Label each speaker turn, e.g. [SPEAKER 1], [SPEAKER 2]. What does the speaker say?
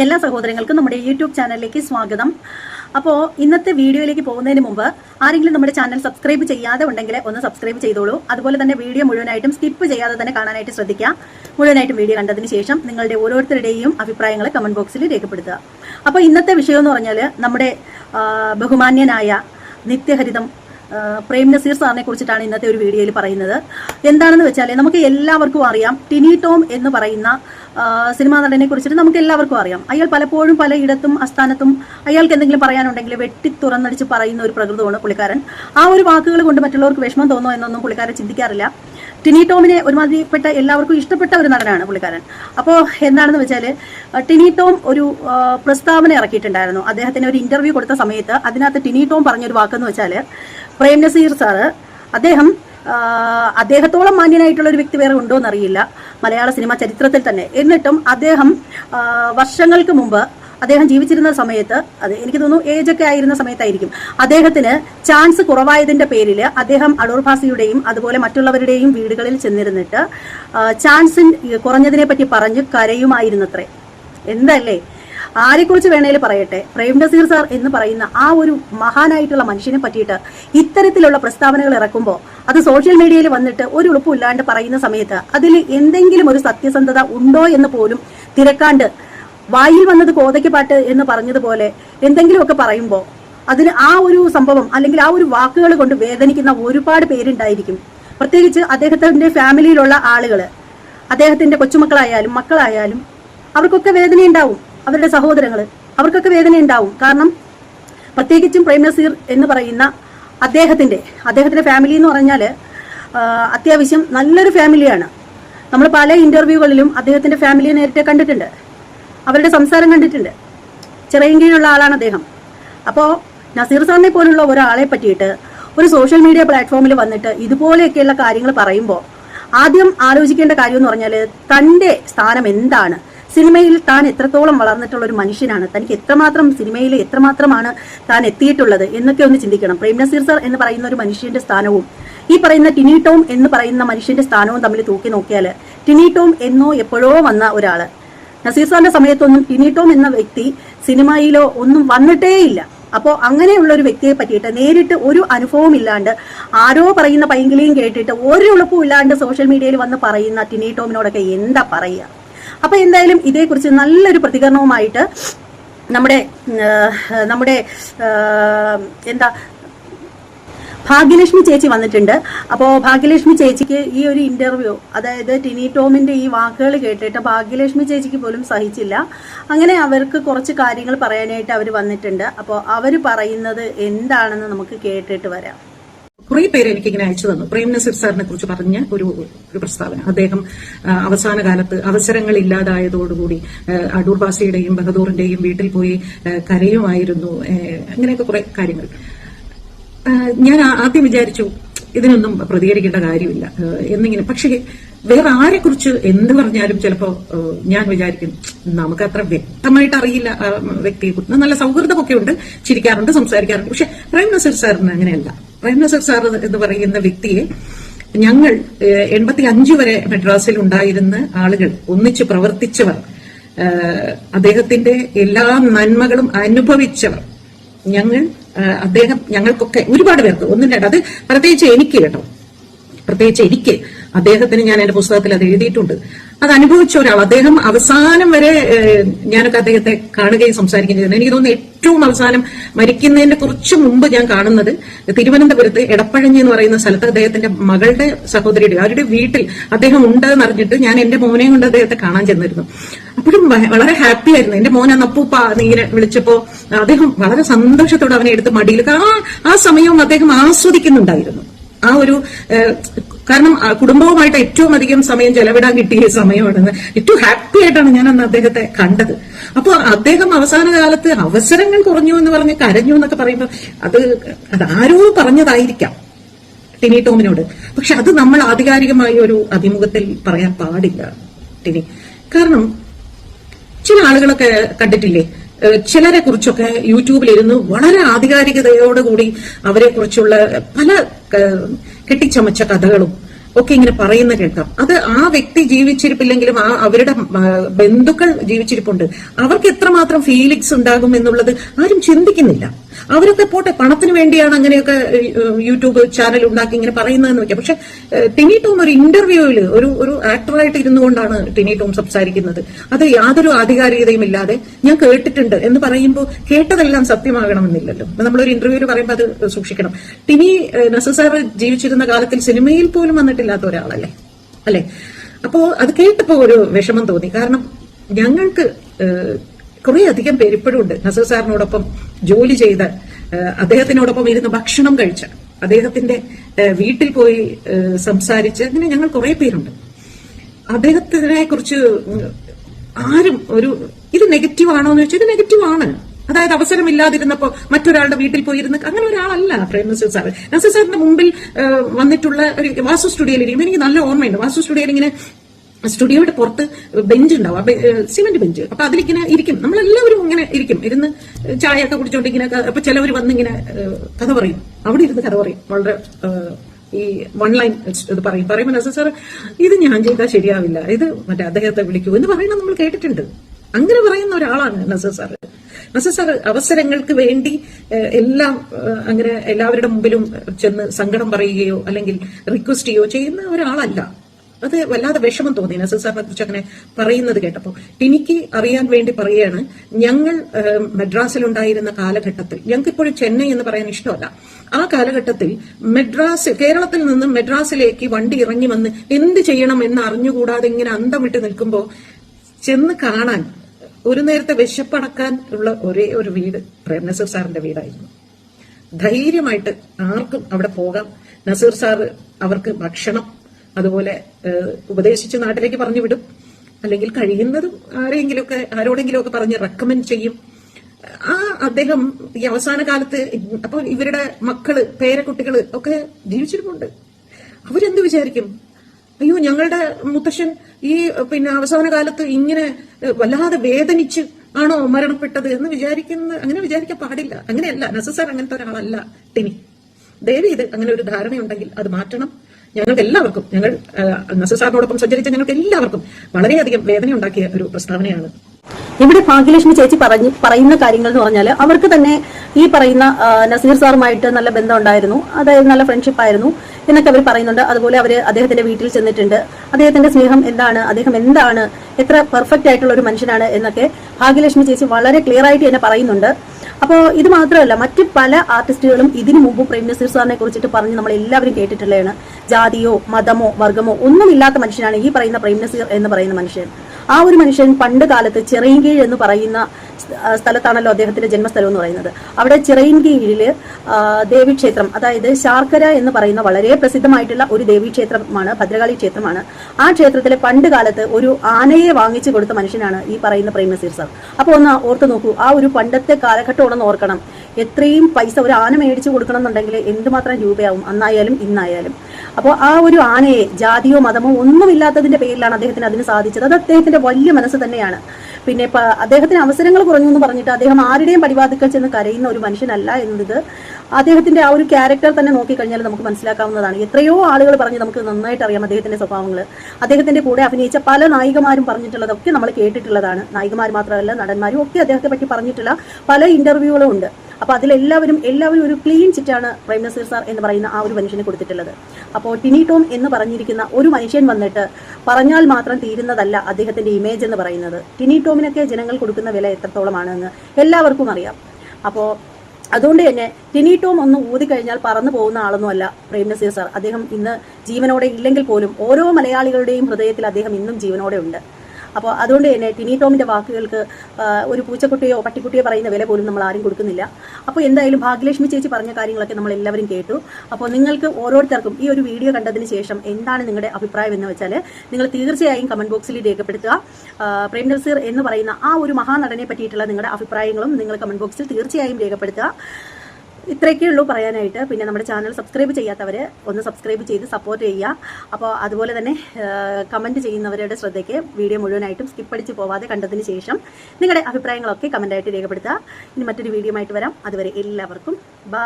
[SPEAKER 1] എല്ലാ സഹോദരങ്ങൾക്കും നമ്മുടെ യൂട്യൂബ് ചാനലിലേക്ക് സ്വാഗതം. അപ്പോൾ ഇന്നത്തെ വീഡിയോയിലേക്ക് പോകുന്നതിന് മുമ്പ് ആരെങ്കിലും നമ്മുടെ ചാനൽ സബ്സ്ക്രൈബ് ചെയ്യാതെ ഉണ്ടെങ്കിൽ ഒന്ന് സബ്സ്ക്രൈബ് ചെയ്തോളൂ. അതുപോലെ തന്നെ വീഡിയോ മുഴുവനായിട്ടും സ്കിപ്പ് ചെയ്യാതെ തന്നെ കാണാനായിട്ട് ശ്രദ്ധിക്കുക. മുഴുവനായിട്ടും വീഡിയോ കണ്ടതിന് ശേഷം നിങ്ങളുടെ ഓരോരുത്തരുടെയും അഭിപ്രായങ്ങൾ കമന്റ് ബോക്സിൽ രേഖപ്പെടുത്തുക. അപ്പോൾ ഇന്നത്തെ വിഷയം എന്ന് പറഞ്ഞാൽ നമ്മുടെ ബഹുമാന്യനായ നിത്യഹരിതം പ്രേം നസീർ സാറിനെ കുറിച്ചിട്ടാണ് ഇന്നത്തെ ഒരു വീഡിയോയിൽ പറയുന്നത്. എന്താണെന്ന് വെച്ചാൽ നമുക്ക് എല്ലാവർക്കും അറിയാം ടിനി ടോം എന്ന് പറയുന്ന സിനിമാ നടനെ കുറിച്ചിട്ട് നമുക്ക് എല്ലാവർക്കും അറിയാം. അയാൾ പലപ്പോഴും പലയിടത്തും അസ്ഥാനത്തും അയാൾക്ക് എന്തെങ്കിലും പറയാനുണ്ടെങ്കിൽ വെട്ടി തുറന്നടിച്ച് പറയുന്ന ഒരു പ്രകൃതമാണ് പുള്ളിക്കാരൻ. ആ ഒരു വാക്കുകൾ കൊണ്ട് മറ്റുള്ളവർക്ക് വിഷമം തോന്നുമോ എന്നൊന്നും പുള്ളിക്കാരൻ ചിന്തിക്കാറില്ല. ടിനി ടോമിനെ ഒരുമാതിരിപ്പെട്ട എല്ലാവർക്കും ഇഷ്ടപ്പെട്ട ഒരു നടനാണ് പുള്ളിക്കാരൻ. അപ്പോൾ എന്താണെന്ന് വെച്ചാൽ ടിനി ടോം ഒരു പ്രസ്താവന ഇറക്കിയിട്ടുണ്ടായിരുന്നു. അദ്ദേഹത്തിന് ഒരു ഇന്റർവ്യൂ കൊടുത്ത സമയത്ത് അതിനകത്ത് ടിനി ടോം പറഞ്ഞൊരു വാക്കെന്ന് വെച്ചാൽ പ്രേം നസീർ സാറ് അദ്ദേഹം അദ്ദേഹത്തോളം മാന്യനായിട്ടുള്ള ഒരു വ്യക്തി വേറെ ഉണ്ടോ എന്നറിയില്ല മലയാള സിനിമ ചരിത്രത്തിൽ തന്നെ. എന്നിട്ടും അദ്ദേഹം വർഷങ്ങൾക്ക് മുമ്പ് അദ്ദേഹം ജീവിച്ചിരുന്ന സമയത്ത് അത് എനിക്ക് തോന്നുന്നു ഏജ് ഒക്കെ ആയിരുന്ന സമയത്തായിരിക്കും. അദ്ദേഹത്തിന് ചാൻസ് കുറവായതിന്റെ പേരിൽ അദ്ദേഹം അടൂർ ഭാസിയുടെയും അതുപോലെ മറ്റുള്ളവരുടെയും വീടുകളിൽ ചെന്നിരുന്നിട്ട് ചാൻസിൻ ചാൻസ് കുറഞ്ഞതിനെ പറ്റി പറഞ്ഞ് കരയുമായിരുന്നത്രേ. എന്തല്ലേ? ആരെക്കുറിച്ച് വേണേലും പറയട്ടെ. പ്രേം നസീർ സാർ എന്ന് പറയുന്ന ആ ഒരു മഹാനായിട്ടുള്ള മനുഷ്യനെ പറ്റിയിട്ട് ഇത്തരത്തിലുള്ള പ്രസ്താവനകൾ ഇറക്കുമ്പോൾ അത് സോഷ്യൽ മീഡിയയിൽ വന്നിട്ട് ഒരു ഉളുപ്പില്ലാണ്ട് പറയുന്ന സമയത്ത് അതിൽ എന്തെങ്കിലും ഒരു സത്യസന്ധത ഉണ്ടോ എന്ന് പോലും തിരക്കാണ്ട് വായിൽ വന്നത് കോതയ്ക്ക് പാട്ട് എന്ന് പറഞ്ഞതുപോലെ എന്തെങ്കിലുമൊക്കെ പറയുമ്പോൾ അതിന് ആ ഒരു സംഭവം അല്ലെങ്കിൽ ആ ഒരു വാക്കുകൾ കൊണ്ട് വേദനിക്കുന്ന ഒരുപാട് പേരുണ്ടായിരിക്കും. പ്രത്യേകിച്ച് അദ്ദേഹത്തിന്റെ ഫാമിലിയിലുള്ള ആളുകൾ അദ്ദേഹത്തിന്റെ കൊച്ചുമക്കളായാലും മക്കളായാലും അവർക്കൊക്കെ വേദന ഉണ്ടാവും അവരുടെ സഹോദരങ്ങൾ അവർക്കൊക്കെ വേദന ഉണ്ടാവും കാരണം പ്രത്യേകിച്ചും പ്രേം നസീർ എന്ന് പറയുന്ന അദ്ദേഹത്തിന്റെ അദ്ദേഹത്തിന്റെ ഫാമിലി എന്ന് പറഞ്ഞാൽ അത്യാവശ്യം നല്ലൊരു ഫാമിലിയാണ്. നമ്മൾ പല ഇന്റർവ്യൂകളിലും അദ്ദേഹത്തിന്റെ ഫാമിലിയെ നേരിട്ട് കണ്ടിട്ടുണ്ട്. അവരുടെ സംസാരം കണ്ടിട്ടുണ്ട് ചിറയൻകീഴുള്ള ആളാണ് അദ്ദേഹം. അപ്പോൾ നസീർ സാറിനെ പോലുള്ള ഒരാളെ പറ്റിയിട്ട് ഒരു സോഷ്യൽ മീഡിയ പ്ലാറ്റ്ഫോമിൽ വന്നിട്ട് ഇതുപോലെയൊക്കെയുള്ള കാര്യങ്ങൾ പറയുമ്പോൾ ആദ്യം ആലോചിക്കേണ്ട കാര്യം എന്ന് പറഞ്ഞാൽ തന്റെ സ്ഥാനം എന്താണ്? സിനിമയിൽ താൻ എത്രത്തോളം വളർന്നിട്ടുള്ള ഒരു മനുഷ്യനാണ്? തനിക്ക് എത്രമാത്രം സിനിമയിൽ എത്രമാത്രമാണ് താൻ എത്തിയിട്ടുള്ളത്? എന്നൊക്കെ ഒന്ന് ചിന്തിക്കണം. പ്രേം നസീർ സർ എന്ന് പറയുന്ന ഒരു മനുഷ്യന്റെ സ്ഥാനവും ഈ പറയുന്ന ടിനി ടോം എന്ന് പറയുന്ന മനുഷ്യന്റെ സ്ഥാനവും തമ്മിൽ തൂക്കി നോക്കിയാൽ ടിനി ടോം എന്നോ എപ്പോഴോ വന്ന ഒരാൾ. നസീർ സാറിന്റെ സമയത്തൊന്നും ടിനി എന്ന വ്യക്തി സിനിമയിലോ ഒന്നും വന്നിട്ടേയില്ല. അപ്പോൾ അങ്ങനെയുള്ള ഒരു വ്യക്തിയെ പറ്റിയിട്ട് നേരിട്ട് ഒരു അനുഭവം ഇല്ലാണ്ട് ആരോ പറയുന്ന പൈങ്കിളിയും കേട്ടിട്ട് ഒരു എളുപ്പവും ഇല്ലാണ്ട് സോഷ്യൽ മീഡിയയിൽ വന്ന് പറയുന്ന ടിനി ടോമിനോടൊക്കെ എന്താ പറയുക അപ്പൊ എന്തായാലും ഇതേക്കുറിച്ച് നല്ലൊരു പ്രതികരണവുമായിട്ട് നമ്മുടെ നമ്മുടെ എന്താ ഭാഗ്യലക്ഷ്മി ചേച്ചി വന്നിട്ടുണ്ട്. അപ്പോൾ ഭാഗ്യലക്ഷ്മി ചേച്ചിക്ക് ഈ ഒരു ഇന്റർവ്യൂ അതായത് ടിനി ടോമിന്റെ ഈ വാക്കുകൾ കേട്ടിട്ട് ഭാഗ്യലക്ഷ്മി ചേച്ചിക്ക് പോലും സഹിച്ചില്ല. അങ്ങനെ അവർക്ക് കുറച്ച് കാര്യങ്ങൾ പറയാനായിട്ട് അവർ വന്നിട്ടുണ്ട്. അപ്പോൾ അവർ പറയുന്നത് എന്താണെന്ന് നമുക്ക് കേട്ടിട്ട് വരാം.
[SPEAKER 2] കുറെ പേര് എനിക്ക് ഇങ്ങനെ അയച്ചു തന്നു. പ്രേം നസീർ സാറിനെ കുറിച്ച് പറഞ്ഞ ഒരു ഒരു പ്രസ്താവന. അദ്ദേഹം അവസാന കാലത്ത് അവസരങ്ങൾ ഇല്ലാതായതോടുകൂടി അടൂർ ബഹദൂറിന്റെയും വീട്ടിൽ പോയി കരയുമായിരുന്നു അങ്ങനെയൊക്കെ കുറെ കാര്യങ്ങൾ. ഞാൻ ആദ്യം വിചാരിച്ചു ഇതിനൊന്നും പ്രതികരിക്കേണ്ട കാര്യമില്ല എന്നിങ്ങനെ. പക്ഷേ വേറെ ആരെക്കുറിച്ച് എന്ത് പറഞ്ഞാലും ചിലപ്പോൾ ഞാൻ വിചാരിക്കും നമുക്ക് അത്ര വ്യക്തമായിട്ട് അറിയില്ല ആ വ്യക്തിയെ കുറിച്ച് നല്ല സൗഹൃദമൊക്കെ ഉണ്ട് ചിരിക്കാറുണ്ട് സംസാരിക്കാറുണ്ട്. പക്ഷെ പ്രേം നസീർ സാറിന് അങ്ങനെയല്ല. പ്രേം നസീർ സാർ എന്ന് പറയുന്ന വ്യക്തിയെ ഞങ്ങൾ എൺപത്തി അഞ്ച് വരെ മദ്രാസിൽ ഉണ്ടായിരുന്ന ആളുകൾ ഒന്നിച്ച് പ്രവർത്തിച്ചവർ അദ്ദേഹത്തിന്റെ എല്ലാ നന്മകളും അനുഭവിച്ചവർ. ഞങ്ങൾ അദ്ദേഹം ഞങ്ങൾക്കൊക്കെ ഒരുപാട് പേർക്ക് ഒന്നും രണ്ട് അത് പ്രത്യേകിച്ച് എനിക്ക് കേട്ടോ. പ്രത്യേകിച്ച് എനിക്ക് അദ്ദേഹത്തിന് ഞാൻ എന്റെ പുസ്തകത്തിൽ അത് എഴുതിയിട്ടുണ്ട്. അത് അനുഭവിച്ച ഒരാൾ. അദ്ദേഹം അവസാനം വരെ ഞാനൊക്കെ അദ്ദേഹത്തെ കാണുകയും സംസാരിക്കുകയും ചെയ്തു എനിക്ക് തോന്നുന്നു ഏറ്റവും അവസാനം മരിക്കുന്നതിന്റെ കുറച്ച് മുമ്പ് ഞാൻ കാണുന്നത് തിരുവനന്തപുരത്ത് എടപ്പഴഞ്ഞി എന്ന് പറയുന്ന സ്ഥലത്ത് അദ്ദേഹത്തിന്റെ മകളുടെ സഹോദരിയുടെ അവരുടെ വീട്ടിൽ അദ്ദേഹം ഉണ്ടെന്ന് അറിഞ്ഞിട്ട് ഞാൻ എന്റെ മോനെ കൊണ്ട് അദ്ദേഹത്തെ കാണാൻ ചെന്നിരുന്നു. അപ്പോഴും വളരെ ഹാപ്പി ആയിരുന്നു. എന്റെ നപ്പൂപ്പ എന്ന് ഇങ്ങനെ വിളിച്ചപ്പോ അദ്ദേഹം വളരെ സന്തോഷത്തോടെ അവനെ എടുത്ത് മടിയിൽ ആ ആ സമയവും അദ്ദേഹം ആസ്വദിക്കുന്നുണ്ടായിരുന്നു. ആ ഒരു കാരണം കുടുംബവുമായിട്ട് ഏറ്റവും അധികം സമയം ചെലവിടാൻ കിട്ടിയ സമയമാണെന്ന്. ഏറ്റവും ഹാപ്പി ആയിട്ടാണ് ഞാൻ അന്ന് അദ്ദേഹത്തെ കണ്ടത്. അപ്പോൾ അദ്ദേഹം അവസാന കാലത്ത് അവസരങ്ങൾ കുറഞ്ഞു എന്ന് പറഞ്ഞ് കരഞ്ഞു എന്നൊക്കെ പറയുമ്പോൾ അത് അത് ആരോ പറഞ്ഞതായിരിക്കാം ടിനി ടോമിനോട്. പക്ഷെ അത് നമ്മൾ ആധികാരികമായ ഒരു അഭിമുഖത്തിൽ പറയാൻ പാടില്ല ടിനി. കാരണം ചില ആളുകളൊക്കെ കണ്ടിട്ടില്ലേ? ചിലരെ കുറിച്ചൊക്കെ യൂട്യൂബിൽ ഇരുന്ന് വളരെ ആധികാരികതയോടുകൂടി അവരെ കുറിച്ചുള്ള പല കെട്ടിച്ചമച്ച കഥകളും ഒക്കെ ഇങ്ങനെ പറയുന്ന കേൾക്കാം. അത് ആ വ്യക്തി ജീവിച്ചിരിപ്പില്ലെങ്കിലും ആ അവരുടെ ബന്ധുക്കൾ ജീവിച്ചിരിപ്പുണ്ട്. അവർക്ക് എത്രമാത്രം ഫീലിങ്സ് ഉണ്ടാകും എന്നുള്ളത് ആരും ചിന്തിക്കുന്നില്ല. അവരൊക്കെ പോട്ടെ പണത്തിന് വേണ്ടിയാണ് അങ്ങനെയൊക്കെ യൂട്യൂബ് ചാനൽ ഉണ്ടാക്കി ഇങ്ങനെ പറയുന്നതെന്ന് വെക്കാം. പക്ഷെ ടിനി ടോം ഒരു ഇന്റർവ്യൂവിൽ ഒരു ഒരു ആക്ടറായിട്ട് ഇരുന്നുകൊണ്ടാണ് ടിനി ടോം സംസാരിക്കുന്നത്. അത് യാതൊരു ആധികാരികതയും ഇല്ലാതെ ഞാൻ കേട്ടിട്ടുണ്ട് എന്ന് പറയുമ്പോൾ കേട്ടതെല്ലാം സത്യമാകണമെന്നില്ലല്ലോ. നമ്മളൊരു ഇന്റർവ്യൂവിൽ പറയുമ്പോൾ അത് സൂക്ഷിക്കണം. ടിനി നെസസാർ ജീവിച്ചിരുന്ന കാലത്തിൽ സിനിമയിൽ പോലും വന്നിട്ടില്ലാത്ത ഒരാളല്ലേ? അല്ലെ? അപ്പോ അത് കേട്ടപ്പോ ഒരു വിഷമം തോന്നി. കാരണം ഞങ്ങൾക്ക് ഏഹ്, കുറെ അധികം പേര് ഇപ്പോഴും ഉണ്ട് നസർ സാറിനോടൊപ്പം ജോലി ചെയ്ത അദ്ദേഹത്തിനോടൊപ്പം ഇരുന്ന് ഭക്ഷണം കഴിച്ച അദ്ദേഹത്തിന്റെ വീട്ടിൽ പോയി സംസാരിച്ച് അങ്ങനെ ഞങ്ങൾ കുറെ പേരുണ്ട്. അദ്ദേഹത്തിനെ കുറിച്ച് ആരും ഒരു ഇത് നെഗറ്റീവ് ആണോ എന്ന് ചോദിച്ചാൽ ഇത് നെഗറ്റീവ് ആണ് അതായത് അവസരമില്ലാതിരുന്നപ്പോ മറ്റൊരാളുടെ വീട്ടിൽ പോയിരുന്ന് അങ്ങനെ ഒരാളല്ല പ്രേം നസീർ സാർ നസീർ സാറിന്റെ മുമ്പിൽ വന്നിട്ടുള്ള ഒരു വാസു സ്റ്റുഡിയോയിൽ ഇരിക്കുമ്പോൾ എനിക്ക് നല്ല ഓർമ്മയുണ്ട്. വാസു സ്റ്റുഡിയോയിൽ ഇങ്ങനെ സ്റ്റുഡിയോയുടെ പുറത്ത് ബെഞ്ച് ഉണ്ടാവും. Cement bench. അപ്പൊ അതിലിങ്ങനെ ഇരിക്കും. നമ്മളെല്ലാവരും ഇങ്ങനെ ഇരിക്കും. ഇരുന്ന് ചായ ഒക്കെ കുടിച്ചോണ്ട് ഇങ്ങനെ അപ്പൊ ചിലവർ വന്നിങ്ങനെ കഥ പറയും. അവിടെ ഇരുന്ന് കഥ പറയും. വളരെ ഈ വൺ ലൈൻ ഇത് പറയും. പറയുമ്പോൾ സാർ ഇത് ഞാൻ ചെയ്താൽ ശരിയാവില്ല. ഇത് മറ്റേ അദ്ദേഹത്തെ വിളിക്കൂ. എന്ന് പറയുന്നത് നമ്മൾ കേട്ടിട്ടുണ്ട്. അങ്ങനെ പറയുന്ന ഒരാളാണ് നസർ സാർ നസർ സാർ അവസരങ്ങൾക്ക് വേണ്ടി എല്ലാം അങ്ങനെ എല്ലാവരുടെ മുമ്പിലും ചെന്ന് സങ്കടം പറയുകയോ അല്ലെങ്കിൽ റിക്വസ്റ്റ് ചെയ്യുകയോ ചെയ്യുന്ന ഒരാളല്ല. അത് വല്ലാതെ വിഷമം തോന്നി. നസീർ സാറിനെ കുറിച്ച് അങ്ങനെ പറയുന്നത് കേട്ടപ്പോൾ എനിക്ക് അറിയാൻ വേണ്ടി പറയുകയാണ് ഞങ്ങൾ മദ്രാസിലുണ്ടായിരുന്ന കാലഘട്ടത്തിൽ ഞങ്ങൾക്ക് ഇപ്പോഴും ചെന്നൈ എന്ന് പറയാൻ ഇഷ്ടമല്ല. ആ കാലഘട്ടത്തിൽ മദ്രാസ് കേരളത്തിൽ നിന്ന് മദ്രാസിലേക്ക് വണ്ടി ഇറങ്ങി വന്ന് എന്ത് ചെയ്യണം എന്ന് അറിഞ്ഞുകൂടാതെ ഇങ്ങനെ അന്തം വിട്ട് നിൽക്കുമ്പോൾ ചെന്ന് കാണാൻ ഒരു നേരത്തെ വിശപ്പടക്കാൻ ഉള്ള ഒരേ ഒരു വീട് പ്രേം നസീർ സാറിന്റെ വീടായിരുന്നു. ധൈര്യമായിട്ട് ആർക്കും അവിടെ പോകാം. നസീർ സാറ് അവർക്ക് ഭക്ഷണം അതുപോലെ ഉപദേശിച്ച് നാട്ടിലേക്ക് പറഞ്ഞു വിടും അല്ലെങ്കിൽ കഴിയുന്നതും ആരെങ്കിലുമൊക്കെ ആരോടെങ്കിലുമൊക്കെ പറഞ്ഞ് റെക്കമെൻഡ് ചെയ്യും. ആ അദ്ദേഹം ഈ അവസാന കാലത്ത് അപ്പൊ ഇവരുടെ മക്കൾ പേരക്കുട്ടികൾ ഒക്കെ ജീവിച്ചിരിപ്പുണ്ട്. അവരെന്ത് വിചാരിക്കും? അയ്യോ ഞങ്ങളുടെ മുത്തശ്ശൻ ഈ പിന്നെ അവസാന കാലത്ത് ഇങ്ങനെ വല്ലാതെ വേദനിച്ച് ആണോ മരണപ്പെട്ടത് എന്ന് വിചാരിക്കുന്ന അങ്ങനെ വിചാരിക്കാൻ പാടില്ല. അങ്ങനെയല്ല നെസസർ അങ്ങനത്തെ ഒരാളല്ല ടിനി. ദയവ് ഇത് അങ്ങനെ ഒരു ധാരണയുണ്ടെങ്കിൽ അത് മാറ്റണം. ഞങ്ങൾക്ക് എല്ലാവർക്കും ഞങ്ങൾ നസർ സാറിനോടൊപ്പം സഞ്ചരിച്ച ഞങ്ങൾക്ക് എല്ലാവർക്കും വളരെയധികം വേദന ഉണ്ടാക്കിയ ഒരു പ്രസ്താവനയാണ്
[SPEAKER 1] ഇവിടെ ഭാഗ്യലക്ഷ്മി ചേച്ചി പറഞ്ഞ് പറയുന്ന കാര്യങ്ങൾ എന്ന് പറഞ്ഞാൽ അവർക്ക് തന്നെ ഈ പറയുന്ന നസീർ സാറുമായിട്ട് നല്ല ബന്ധം ഉണ്ടായിരുന്നു അതായത് നല്ല ഫ്രണ്ട്ഷിപ്പ് ആയിരുന്നു എന്നൊക്കെ അവർ പറയുന്നുണ്ട്. അതുപോലെ അവർ അദ്ദേഹത്തിന്റെ വീട്ടിൽ ചെന്നിട്ടുണ്ട്. അദ്ദേഹത്തിന്റെ സ്നേഹം എന്താണ്? അദ്ദേഹം എന്താണ്? എത്ര പെർഫെക്റ്റ് ആയിട്ടുള്ള ഒരു മനുഷ്യനാണ് എന്നൊക്കെ ഭാഗ്യലക്ഷ്മി ചേച്ചി വളരെ ക്ലിയർ ആയിട്ട് തന്നെ പറയുന്നുണ്ട്. അപ്പോൾ ഇത് മാത്രമല്ല മറ്റ് പല ആർട്ടിസ്റ്റുകളും ഇതിനു മുമ്പ് പ്രേം നസീർ സാറിനെ കുറിച്ചിട്ട് പറഞ്ഞ് നമ്മൾ എല്ലാവരും കേട്ടിട്ടുള്ളതാണ്. ജാതിയോ മതമോ വർഗമോ ഒന്നുമില്ലാത്ത മനുഷ്യനാണ് ഈ പറയുന്ന പ്രേം നസീർ എന്ന് പറയുന്ന മനുഷ്യൻ. ആ ഒരു മനുഷ്യൻ പണ്ട് കാലത്ത് ചിറയിൻകീഴ് എന്ന് പറയുന്ന സ്ഥലത്താണല്ലോ അദ്ദേഹത്തിന്റെ ജന്മസ്ഥലം എന്ന് പറയുന്നത്. അവിടെ ചിറയിൻകീഴിൽ ദേവീക്ഷേത്രം അതായത് ശാർക്കര എന്ന് പറയുന്ന വളരെ പ്രസിദ്ധമായിട്ടുള്ള ഒരു ദേവീക്ഷേത്രമാണ് ഭദ്രകാളി ക്ഷേത്രമാണ്. ആ ക്ഷേത്രത്തിലെ പണ്ട് കാലത്ത് ഒരു ആനയെ വാങ്ങിച്ചു കൊടുത്ത മനുഷ്യനാണ് ഈ പറയുന്ന പ്രേമനസീർ സർ. അപ്പോൾ ഒന്ന് ഓർത്തു നോക്കൂ ആ ഒരു പണ്ടത്തെ കാലഘട്ടം ഓർക്കണം. എത്രയും പൈസ ഒരു ആന മേടിച്ചു കൊടുക്കണം എന്നുണ്ടെങ്കിൽ എന്തുമാത്രം രൂപയാവും? അന്നായാലും ഇന്നായാലും. അപ്പോൾ ആ ഒരു ആനയെ ജാതിയോ മതമോ ഒന്നുമില്ലാത്തതിന്റെ പേരിലാണ് അദ്ദേഹത്തിന് അതിന് സാധിച്ചത്. അത് അദ്ദേഹത്തിന്റെ വലിയ മനസ്സ് തന്നെയാണ്. പിന്നെ അദ്ദേഹത്തിന് അവസരങ്ങൾ കുറഞ്ഞു എന്ന് പറഞ്ഞിട്ട് അദ്ദേഹം ആരുടെയും പരിവാദിക്കൽ ചെന്ന് കരയുന്ന ഒരു മനുഷ്യനല്ല എന്നത് അദ്ദേഹത്തിന്റെ ആ ഒരു ക്യാരക്ടർ തന്നെ നോക്കിക്കഴിഞ്ഞാൽ നമുക്ക് മനസ്സിലാക്കാവുന്നതാണ്. എത്രയോ ആളുകൾ പറഞ്ഞ് നമുക്ക് നന്നായിട്ട് അറിയാം അദ്ദേഹത്തിന്റെ സ്വഭാവങ്ങൾ. അദ്ദേഹത്തിന്റെ കൂടെ അഭിനയിച്ച പല നായികമാരും പറഞ്ഞിട്ടുള്ളതൊക്കെ നമ്മൾ കേട്ടിട്ടുള്ളതാണ്. നായികമാർ മാത്രമല്ല നടന്മാരും ഒക്കെ അദ്ദേഹത്തെ പറ്റി പറഞ്ഞിട്ടുള്ള പല ഇന്റർവ്യൂകളും ഉണ്ട്. അപ്പൊ അതിലെല്ലാവരും എല്ലാവരും ഒരു ക്ലീൻ ചിറ്റാണ് പ്രൈം നസീർ സാർ എന്ന് പറയുന്ന ആ ഒരു മനുഷ്യന് കൊടുത്തിട്ടുള്ളത്. അപ്പോൾ ടിനി ടോം എന്ന് പറഞ്ഞിരിക്കുന്ന ഒരു മനുഷ്യൻ വന്നിട്ട് പറഞ്ഞാൽ മാത്രം തീരുന്നതല്ല അദ്ദേഹത്തിന്റെ ഇമേജ് എന്ന് പറയുന്നത്. ടിനി ടോമിനൊക്കെ ജനങ്ങൾ കൊടുക്കുന്ന വില എത്രത്തോളമാണെന്ന് എല്ലാവർക്കും അറിയാം. അപ്പോൾ അതുകൊണ്ട് തന്നെ ടിനി ടോം ഒന്ന് ഊതിക്കഴിഞ്ഞാൽ പറന്നു പോകുന്ന ആളൊന്നുമല്ല പ്രേം നസീർ സാർ അദ്ദേഹം ഇന്ന് ജീവനോടെ ഇല്ലെങ്കിൽ പോലും ഓരോ മലയാളികളുടെയും ഹൃദയത്തിൽ അദ്ദേഹം ഇന്നും ജീവനോടെ ഉണ്ട്. അപ്പോൾ അതുകൊണ്ട് തന്നെ ടിനി ടോമിന്റെ വാക്കുകൾക്ക് ഒരു പൂച്ചക്കുട്ടിയോ പട്ടിക്കുട്ടിയോ പറയുന്ന വില പോലും നമ്മൾ ആരും കൊടുക്കുന്നില്ല. അപ്പോൾ എന്തായാലും ഭാഗ്യലക്ഷ്മി ചേച്ചി പറഞ്ഞ കാര്യങ്ങളൊക്കെ നമ്മൾ എല്ലാവരും കേട്ടു. അപ്പോൾ നിങ്ങൾക്ക് ഓരോരുത്തർക്കും ഈ ഒരു വീഡിയോ കണ്ടതിന് ശേഷം എന്താണ് നിങ്ങളുടെ അഭിപ്രായം എന്ന് വെച്ചാൽ നിങ്ങൾ തീർച്ചയായും കമന്റ് ബോക്സിൽ രേഖപ്പെടുത്തുക. പ്രേം നസീർ എന്ന് പറയുന്ന ആ ഒരു മഹാനടനെ പറ്റിയിട്ടുള്ള നിങ്ങളുടെ അഭിപ്രായങ്ങളും നിങ്ങൾ കമന്റ് ബോക്സിൽ തീർച്ചയായും രേഖപ്പെടുത്തുക. ഇത്രയൊക്കെ ഉള്ളൂ പറയാനായിട്ട്. പിന്നെ നമ്മുടെ ചാനൽ സബ്സ്ക്രൈബ് ചെയ്യാത്തവർ ഒന്ന് സബ്സ്ക്രൈബ് ചെയ്ത് സപ്പോർട്ട് ചെയ്യുക. അപ്പോൾ അതുപോലെ തന്നെ കമന്റ് ചെയ്യുന്നവരുടെ ശ്രദ്ധയ്ക്ക് വീഡിയോ മുഴുവനായിട്ടും സ്കിപ്പ് അടിച്ച് പോവാതെ കണ്ടതിന് ശേഷം നിങ്ങളുടെ അഭിപ്രായങ്ങളൊക്കെ കമന്റായിട്ട് രേഖപ്പെടുത്തുക. ഇനി മറ്റൊരു വീഡിയോ ആയിട്ട് വരാം. അതുവരെ എല്ലാവർക്കും ബൈ